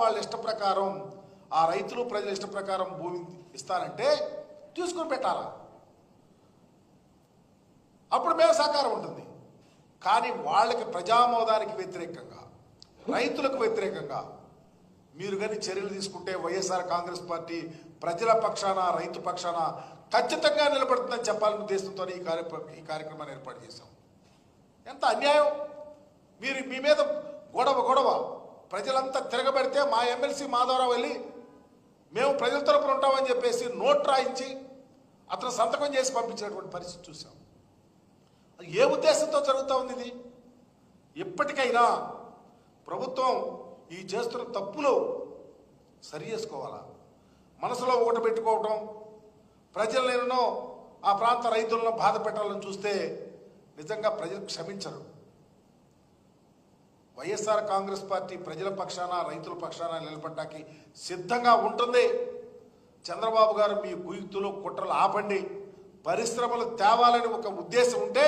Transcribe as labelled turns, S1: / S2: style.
S1: వాళ్ళ ఇష్ట ప్రకారం ఆ రైతులు ప్రజల ఇష్ట ప్రకారం భూమి ఇస్తారంటే తీసుకుని పెట్టాలా? అప్పుడు మేము సహకారం ఉంటుంది. కానీ వాళ్ళకి ప్రజామోదానికి వ్యతిరేకంగా రైతులకు వ్యతిరేకంగా మీరు కానీ చర్యలు తీసుకుంటే వైఎస్ఆర్ కాంగ్రెస్ పార్టీ ప్రజల పక్షాన రైతు పక్షాన ఖచ్చితంగా నిలబడుతుందని చెప్పాలని ఉద్దేశంతో ఈ కార్య ఈ కార్యక్రమాన్ని ఏర్పాటు చేశాం. ఎంత అన్యాయం! మీరు మీ మీద గొడవ గొడవ. ప్రజలంతా తిరగబెడితే మా ఎమ్మెల్సీ మాధవరావు వెళ్ళి మేము ప్రజల తరపున ఉంటామని చెప్పేసి నోట్ రాయించి అతను సంతకం చేసి పంపించినటువంటి పరిస్థితి చూసాం ఏ ఉద్దేశంతో జరుగుతూ ఉంది ఇది? ఇప్పటికైనా ప్రభుత్వం ఈ చేస్తున్న తప్పులు సరి చేసుకోవాలా? మనసులో ఒకటి పెట్టుకోవటం ప్రజలను ఆ ప్రాంత రైతులను బాధ పెట్టాలని చూస్తే నిజంగా ప్రజలు క్షమించరు. వైఎస్ఆర్ కాంగ్రెస్ పార్టీ ప్రజల పక్షాన రైతుల పక్షాన నిలబడ్డానికి సిద్ధంగా ఉంటుంది. చంద్రబాబు గారు మీ కుయుక్తులు కుట్రలు ఆపండి. పరిశ్రమలు తేవాలని ఒక ఉద్దేశం ఉంటే